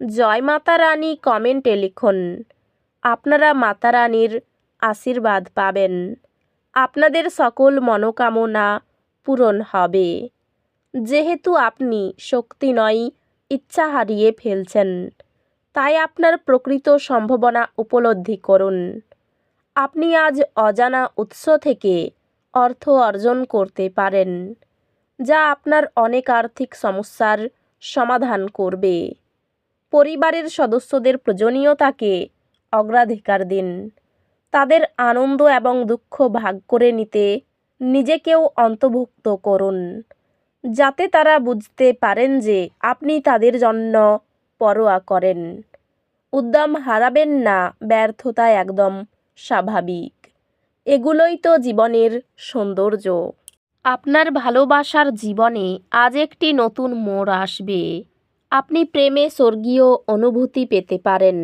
জয় মাতা রানী কমেন্টে লিখুন, আপনারা মাতা রানীর আশীর্বাদ পাবেন। আপনাদের সকল মনোকামনা পূরণ হবে। যেহেতু আপনি শক্তি নয়, ইচ্ছা হারিয়ে ফেলছেন, তাই আপনার প্রকৃত সম্ভাবনা উপলব্ধি করুন। আপনি আজ অজানা উৎস থেকে অর্থ অর্জন করতে পারেন, যা আপনার অনেক আর্থিক সমস্যার সমাধান করবে। পরিবারের সদস্যদের প্রয়োজনীয়তাকে অগ্রাধিকার দিন। তাদের আনন্দ এবং দুঃখ ভাগ করে নিতে নিজেকেও অন্তর্ভুক্ত করুন, যাতে তারা বুঝতে পারেন যে আপনি তাদের জন্য পরোয়া করেন। উদ্যম হারাবেন না, ব্যর্থতা একদম স্বাভাবিক। এগুলোই তো জীবনের সৌন্দর্য। আপনার ভালোবাসার জীবনে আজ একটি নতুন মোড় আসবে। আপনি প্রেমে স্বর্গীয় অনুভূতি পেতে পারেন।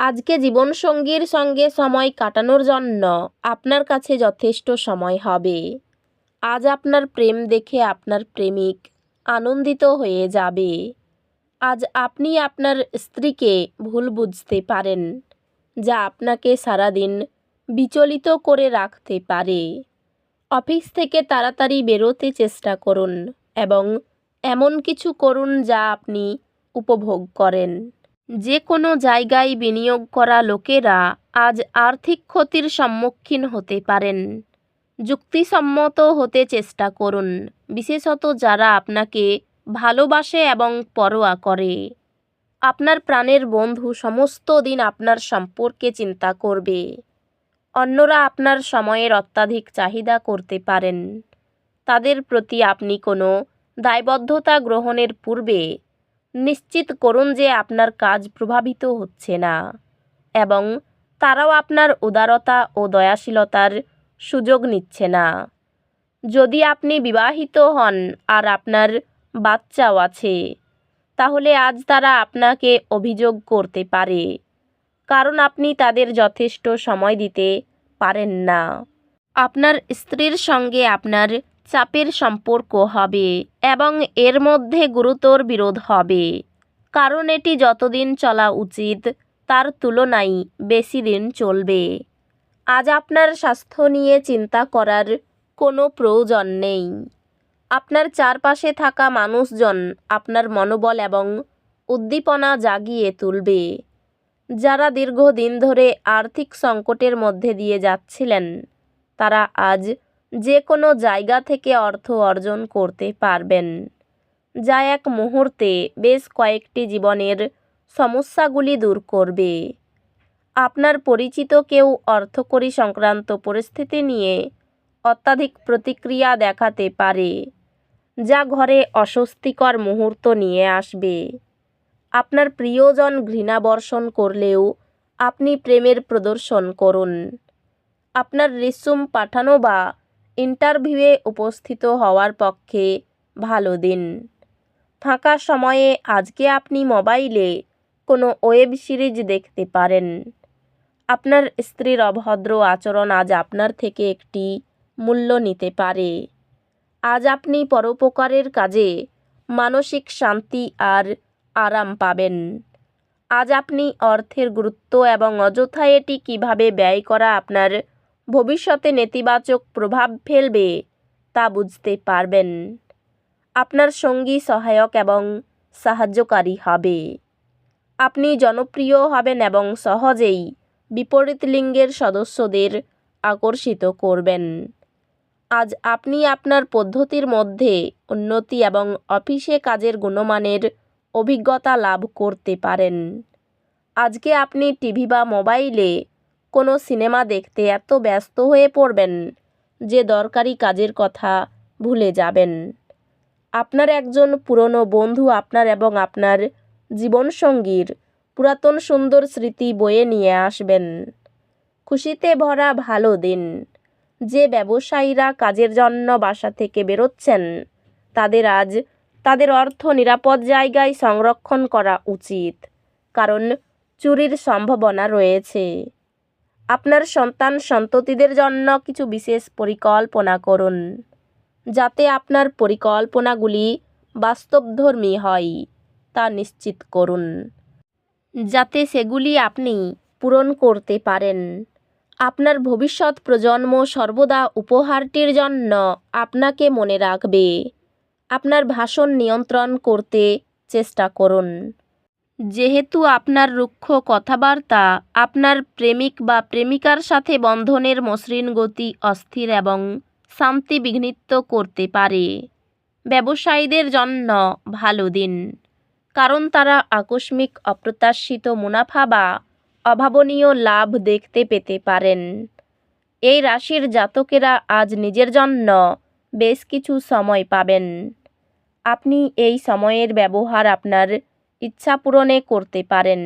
আজকে জীবনসঙ্গীর সঙ্গে সময় কাটানোর জন্য আপনার কাছে যথেষ্ট সময় হবে। আজ আপনার প্রেম দেখে আপনার প্রেমিক আনন্দিত হয়ে যাবে। আজ আপনি আপনার স্ত্রীকে ভুল বুঝতে পারেন, যা আপনাকে সারাদিন বিচলিত করে রাখতে পারে। অফিস থেকে তাড়াতাড়ি বেরোতে চেষ্টা করুন এবং এমন কিছু করুন যা আপনি উপভোগ করেন। যে কোনো জায়গায় বিনিয়োগ করা লোকেরা আজ আর্থিক ক্ষতির সম্মুখীন হতে পারেন। যুক্তিসম্মত হতে চেষ্টা করুন, বিশেষত যারা আপনাকে ভালোবাসে এবং পরোয়া করে। আপনার প্রাণের বন্ধু সমস্ত দিন আপনার সম্পর্কে চিন্তা করবে। অন্যরা আপনার সময়ের অত্যাধিক চাহিদা করতে পারেন। তাদের প্রতি আপনি কোনো দায়বদ্ধতা গ্রহণের পূর্বে নিশ্চিত করুন যে আপনার কাজ প্রভাবিত হচ্ছে না এবং তারাও আপনার উদারতা ও দয়াশীলতার সুযোগ নিচ্ছে না। যদি আপনি বিবাহিত হন আর আপনার বাচ্চাও আছে, তাহলে আজ তারা আপনাকে অভিযোগ করতে পারে, কারণ আপনি তাদের যথেষ্ট সময় দিতে পারেন না। আপনার স্ত্রীর সঙ্গে আপনার চাপের সম্পর্ক হবে এবং এর মধ্যে গুরুতর বিরোধ হবে। কারণ এটি যতদিন চলা উচিত, তার তুলনায় বেশি দিন চলবে। আজ আপনার স্বাস্থ্য নিয়ে চিন্তা করার কোনো প্রয়োজন নেই। আপনার চারপাশে থাকা মানুষজন আপনার মনোবল এবং উদ্দীপনা জাগিয়ে তুলবে। যারা দীর্ঘদিন ধরে আর্থিক সংকটের মধ্যে দিয়ে যাচ্ছিলেন, তারা আজ যে কোনো জায়গা থেকে অর্থ অর্জন করতে পারবেন। যা এক মুহূর্তে বেশ কয়েকটি জীবনের সমস্যাগুলি দূর করবে। আপনার পরিচিত কেউ অর্থকরী সংক্রান্ত পরিস্থিতি নিয়ে অত্যাধিক প্রতিক্রিয়া দেখাতে পারে, যা ঘরে অস্বস্তিকর মুহূর্ত নিয়ে আসবে। আপনার প্রিয়জন ঘৃণা বর্ষণ করলেও আপনি প্রেমের প্রদর্শন করুন। আপনার রিসুম পাঠানো বা ইন্টারভিউয়ে উপস্থিত হওয়ার পক্ষে ভালো দিন। ফাঁকা সময়ে আজকে আপনি মোবাইলে কোনো ওয়েব সিরিজ দেখতে পারেন। আপনার স্ত্রীর অভদ্র আচরণ আজ আপনার থেকে একটি মূল্য নিতে পারে। আজ আপনি পরোপকারের কাজে মানসিক শান্তি আর আরাম পাবেন। আজ আপনি অর্থের গুরুত্ব এবং অযথা এটি কীভাবে ব্যয় করা আপনার ভবিষ্যতে নেতিবাচক প্রভাব ফেলবে তা বুঝতে পারবেন। আপনার সঙ্গী সহায়ক এবং সাহায্যকারী হবে। আপনি জনপ্রিয় হবেন এবং সহজেই বিপরীত লিঙ্গের সদস্যদের আকর্ষিত করবেন। আজ আপনি আপনার পদ্ধতির মধ্যে উন্নতি এবং অফিসে কাজের গুণমানের অভিজ্ঞতা লাভ করতে পারেন। আজকে আপনি টিভি বা মোবাইলে কোনো সিনেমা দেখতে এত ব্যস্ত হয়ে পড়বেন যে দরকারি কাজের কথা ভুলে যাবেন। আপনার একজন পুরনো বন্ধু আপনার এবং আপনার জীবনসঙ্গীর পুরাতন সুন্দর স্মৃতি বয়ে নিয়ে আসবেন। খুশিতে ভরা ভালো দিন। যে ব্যবসায়ীরা কাজের জন্য বাসা থেকে বেরোচ্ছেন, তাদের আজ তাদের অর্থ নিরাপদ জায়গায় সংরক্ষণ করা উচিত, কারণ চুরির সম্ভাবনা রয়েছে। আপনার সন্তান সন্ততিদের জন্য কিছু বিশেষ পরিকল্পনা করুন, যাতে আপনার পরিকল্পনাগুলি বাস্তবধর্মী হয়, তা নিশ্চিত করুন। যাতে সেগুলি আপনি পূরণ করতে পারেন। আপনার ভবিষ্যৎ প্রজন্ম সর্বদা উপহারটির জন্য আপনাকে মনে রাখবে। আপনার ভাষণ নিয়ন্ত্রণ করতে চেষ্টা করুন। যেহেতু আপনার রুক্ষ কথাবার্তা, আপনার প্রেমিক বা প্রেমিকার সাথে বন্ধনের মসৃণ গতি অস্থির এবং শান্তি বিঘ্নিত করতে পারে। ব্যবসায়ীদের জন্য ভালো দিন। কারণ তারা আকস্মিক অপ্রত্যাশিত মুনাফা বা অভাবনীয় লাভ দেখতে পেতে পারেন। এই রাশির জাতকেরা আজ নিজের জন্য বেশ কিছু সময় পাবেন। আপনি এই সময়ের ব্যবহার আপনার ইচ্ছা পূরণে করতে পারেন।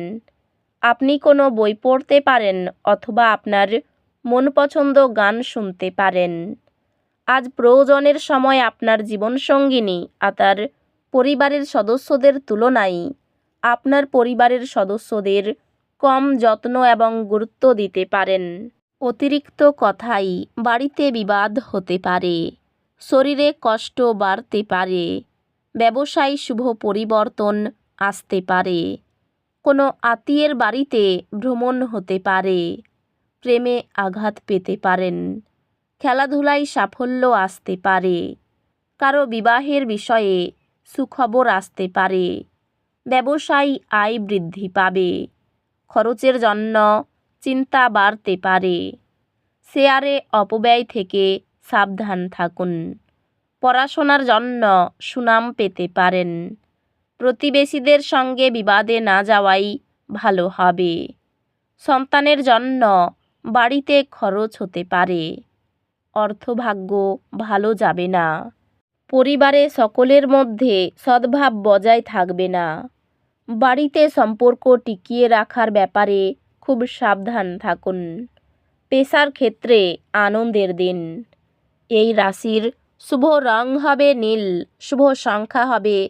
আপনি কোনো বই পড়তে পারেন অথবা আপনার মন পছন্দ গান শুনতে পারেন। আজ প্রয়োজনের সময় আপনার জীবনসঙ্গিনী তার পরিবারের সদস্যদের তুলনায় আপনার পরিবারের সদস্যদের কম যত্ন এবং গুরুত্ব দিতে পারেন। অতিরিক্ত কথাই বাড়িতে বিবাদ হতে পারে, শরীরে কষ্ট বাড়তে পারে, ব্যবসায় শুভ পরিবর্তন আসতে পারে। কোনো আত্মীয়ের বাড়িতে ভ্রমণ হতে পারে। প্রেমে আঘাত পেতে পারেন। খেলাধুলায় সাফল্য আসতে পারে। কারও বিবাহের বিষয়ে সুখবর আসতে পারে। ব্যবসায়ী আয় বৃদ্ধি পাবে। খরচের জন্য চিন্তা বাড়তে পারে। শেয়ারে অপব্যয় থেকে সাবধান থাকুন। পড়াশোনার জন্য সুনাম পেতে পারেন। প্রতিবেশীদের সঙ্গে বিবাদে না যাওয়াই ভালো হবে। সন্তানের জন্য বাড়িতে খরচ হতে পারে। অর্থভাগ্য ভালো যাবে না। পরিবারে সকলের মধ্যে সদ্ভাব বজায় থাকবে না। বাড়িতে সম্পর্ক টিকিয়ে রাখার ব্যাপারে খুব সাবধান থাকুন। পেশার ক্ষেত্রে আনন্দের দিন। এই রাশির শুভ রং হবে নীল, শুভ সংখ্যা হবে